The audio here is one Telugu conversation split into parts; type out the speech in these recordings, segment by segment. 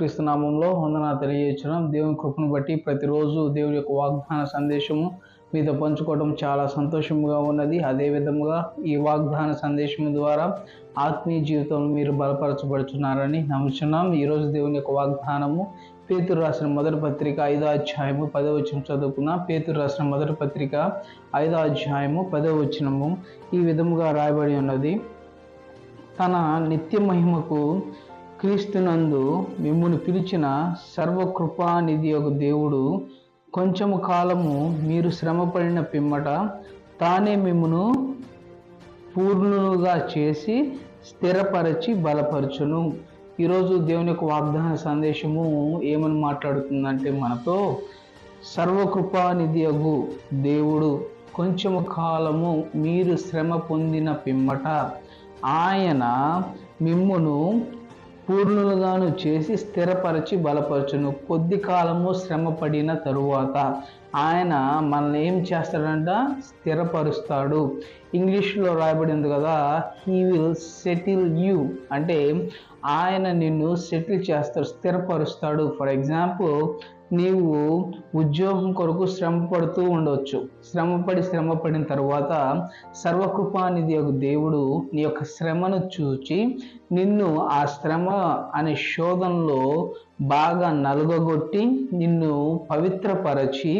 క్రీస్తునామంలో వందన తెలియజేస్తున్నాం. దేవుని కృపను బట్టి ప్రతిరోజు దేవుని యొక్క వాగ్దాన సందేశము మీతో పంచుకోవడం చాలా సంతోషముగా ఉన్నది. అదే విధముగా ఈ వాగ్దాన సందేశం ద్వారా ఆత్మీయ జీవితంలో మీరు బలపరచబడుతున్నారని నమ్ముచున్నాం. ఈరోజు దేవుని యొక్క వాగ్దానము పేతురు రాసిన మొదటి పత్రిక ఐదో అధ్యాయము పదో వచనం చదువుకున్న పేతురు రాసిన మొదటి పత్రిక ఐదో అధ్యాయము పదో వచనము ఈ విధముగా రాయబడి ఉన్నది. తన నిత్య మహిమకు క్రీస్తునందు మిమ్మును పిలిచిన సర్వకృపానిధి ఒక దేవుడు కొంచెము కాలము మీరు శ్రమపడిన పిమ్మట తానే మిమ్మును పూర్ణులుగా చేసి స్థిరపరచి బలపరచును. ఈరోజు దేవుని యొక్క వాగ్దాన సందేశము ఏమని మాట్లాడుతుందంటే మనతో సర్వకృపానిధి అగు దేవుడు కొంచెము కాలము మీరు శ్రమ పొందిన పిమ్మట ఆయన మిమ్మును పూర్ణులుగాను చేసి స్థిరపరచి బలపరచును. కొద్ది కాలము శ్రమ పడిన తరువాత ఆయన మనల్ని ఏం చేస్తాడంట? స్థిరపరుస్తాడు. ఇంగ్లీష్లో రాయబడింది కదా హీ విల్ సెటిల్ యూ అంటే ఆయన నిన్ను సెటిల్ చేస్తాడు స్థిరపరుస్తాడు. ఫర్ ఎగ్జాంపుల్ నీవు ఉద్యోగం కొరకు శ్రమ పడుతూ ఉండవచ్చు శ్రమపడి శ్రమ పడిన తర్వాత సర్వకృపానిధి యొక్క దేవుడు నీ యొక్క శ్రమను చూచి నిన్ను ఆ శ్రమ అనే శోధనలో బాగా నలుగగొట్టి నిన్ను పవిత్రపరచి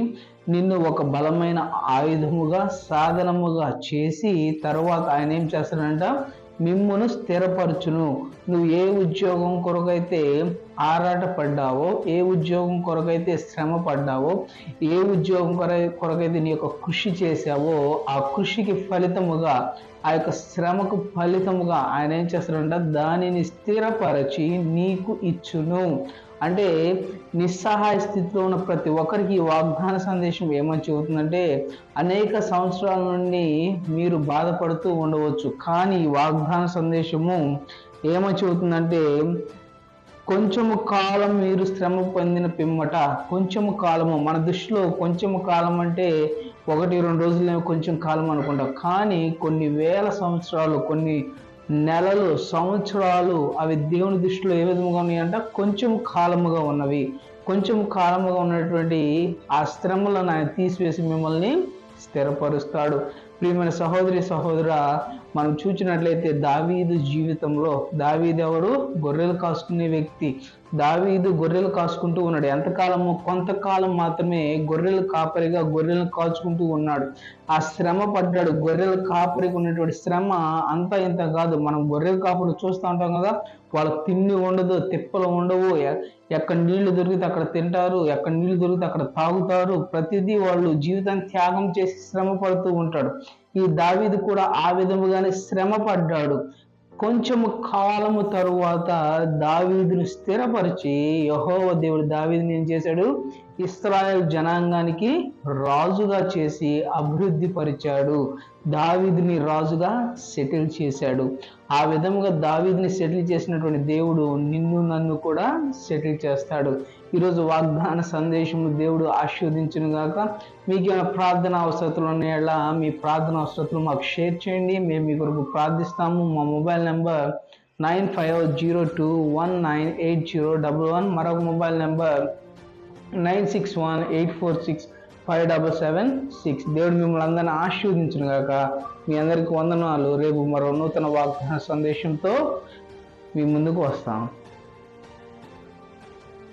నిన్ను ఒక బలమైన ఆయుధముగా సాధనముగా చేసి తర్వాత ఆయన ఏం చేస్తాడంట? మిమ్మును స్థిరపరచును. నువ్వు ఏ ఉద్యోగం కొరకైతే ఆరాట పడ్డావో ఏ ఉద్యోగం కొరకైతే శ్రమ పడ్డావో ఏ ఉద్యోగం కొరకైతే నీ యొక్క కృషి చేశావో ఆ కృషికి ఫలితముగా ఆ యొక్క శ్రమకు ఫలితముగా ఆయన ఏం చేస్తాడంట? దానిని స్థిరపరచి నీకు ఇచ్చును. అంటే నిస్సహాయ స్థితిలో ఉన్న ప్రతి ఒక్కరికి ఈ వాగ్దాన సందేశం ఏమని చెబుతుందంటే అనేక సంవత్సరాల నుండి మీరు బాధపడుతూ ఉండవచ్చు కానీ ఈ వాగ్దాన సందేశము ఏమని చెబుతుందంటే కొంచెము కాలం మీరు శ్రమ పొందిన పిమ్మట కొంచెము కాలము మన దృష్టిలో కొంచెము కాలం అంటే ఒకటి రెండు రోజులు కొంచెం కాలం అనుకుంటాం. కానీ కొన్ని వేల సంవత్సరాలు కొన్ని నెలలు సంవత్సరాలు అవి దేవుని దృష్టిలో ఏ విధముగా ఉన్నాయంటే కొంచెం కాలముగా ఉన్నవి. కొంచెం కాలముగా ఉన్నటువంటి ఆ శ్రమలను ఆయన తీసివేసి మిమ్మల్ని స్థిరపరుస్తాడు. ప్రియమైన సహోదరి సహోదర మనం చూసినట్లయితే దావీదు జీవితంలో దావీదు ఎవడు గొర్రెలు కాసుకునే వ్యక్తి. దావీదు గొర్రెలు కాసుకుంటూ ఉన్నాడు. ఎంతకాలము కొంతకాలం మాత్రమే గొర్రెలు కాపరిగా గొర్రెలను కాచుకుంటూ ఉన్నాడు. ఆ శ్రమ పడ్డాడు. గొర్రెల కాపరికి ఉన్నటువంటి శ్రమ అంత ఇంత కాదు. మనం గొర్రెల కాపరి చూస్తూ ఉంటాం కదా వాళ్ళకి తిండి ఉండదు తిప్పలు ఉండవు ఎక్కడ నీళ్ళు దొరికితే అక్కడ తింటారు ఎక్కడ నీళ్ళు దొరికితే అక్కడ తాగుతారు. ప్రతిదీ వాళ్ళు జీవితాన్ని త్యాగం చేసి శ్రమ పడుతూ ఉంటాడు. ఈ దావీదు కూడా ఆ విధముగానే శ్రమ పడ్డాడు. కొంచెము కాలము తరువాత దావీదును స్థిరపరిచి యహోవ దేవుడు దావీదుని ఏం చేశాడు? ఇస్రాయల్ జనాంగానికి రాజుగా చేసి అభివృద్ధి పరిచాడు. దావీదుని రాజుగా సెటిల్ చేశాడు. ఆ విధముగా దావీదిని సెటిల్ చేసినటువంటి దేవుడు నిన్ను నన్ను కూడా సెటిల్ చేస్తాడు. ఈరోజు వాగ్దాన సందేశము దేవుడు ఆశీర్వదించును గాక. మీకు ఏమైనా ప్రార్థన అవసరతలు ఉన్నాయా? మీ ప్రార్థన అవసరతలు మాకు షేర్ చేయండి. మేము మీ కొరకు ప్రార్థిస్తాము. మా mobile number nine five zero two one nine eight zero double one. మరొక mobile number nine six one eight four six five double seven six. దేవుడు మిమ్మల్ని అందరినీ ఆశీర్వదించిన గాక. మీ అందరికి వందనాలు. రేపు మరో నూతన వాగ్దాన సందేశంతో మీ ముందుకు వస్తాం.